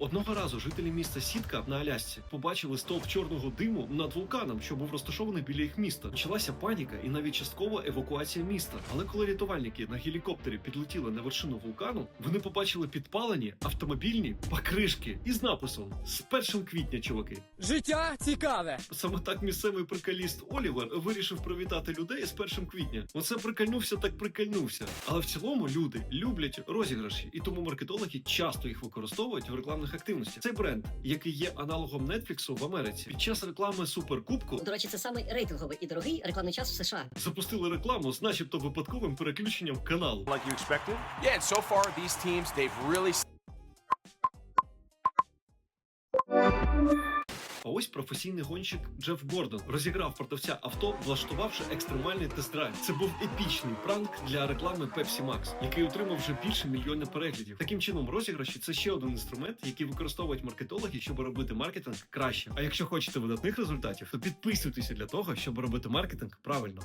Одного разу жителі міста Сітка на Алясці побачили стовп чорного диму над вулканом, що був розташований біля їх міста. Почалася паніка і навіть часткова евакуація міста. Але коли рятувальники на гелікоптері підлетіли на вершину вулкану, вони побачили підпалені автомобільні покришки із написом з 1 квітня, чуваки. Життя цікаве. Саме так місцевий приколіст Олівер вирішив привітати людей з 1 квітня. Оце прикольнувся, так прикольнувся. Але в цілому люди люблять розіграші, і тому маркетологи часто їх використовують в рекламних активностях. Цей бренд, який є аналогом Нетфліксу в Америці, під час реклами суперкубку До речі, це самий рейтинговий і дорогий рекламний час в США. запустили рекламу з начебто випадковим переключенням каналу. like you expected? Yeah, and so far these teams they've really А ось професійний гонщик Джеф Гордон розіграв продавця авто, влаштувавши екстремальний тест-драйв. Це був епічний пранк для реклами Pepsi Max, який отримав вже більше мільйона переглядів. Таким чином, розіграші це ще один інструмент, який використовують маркетологи, щоб робити маркетинг краще. А якщо хочете видатних результатів, то підписуйтеся для того, щоб робити маркетинг правильно.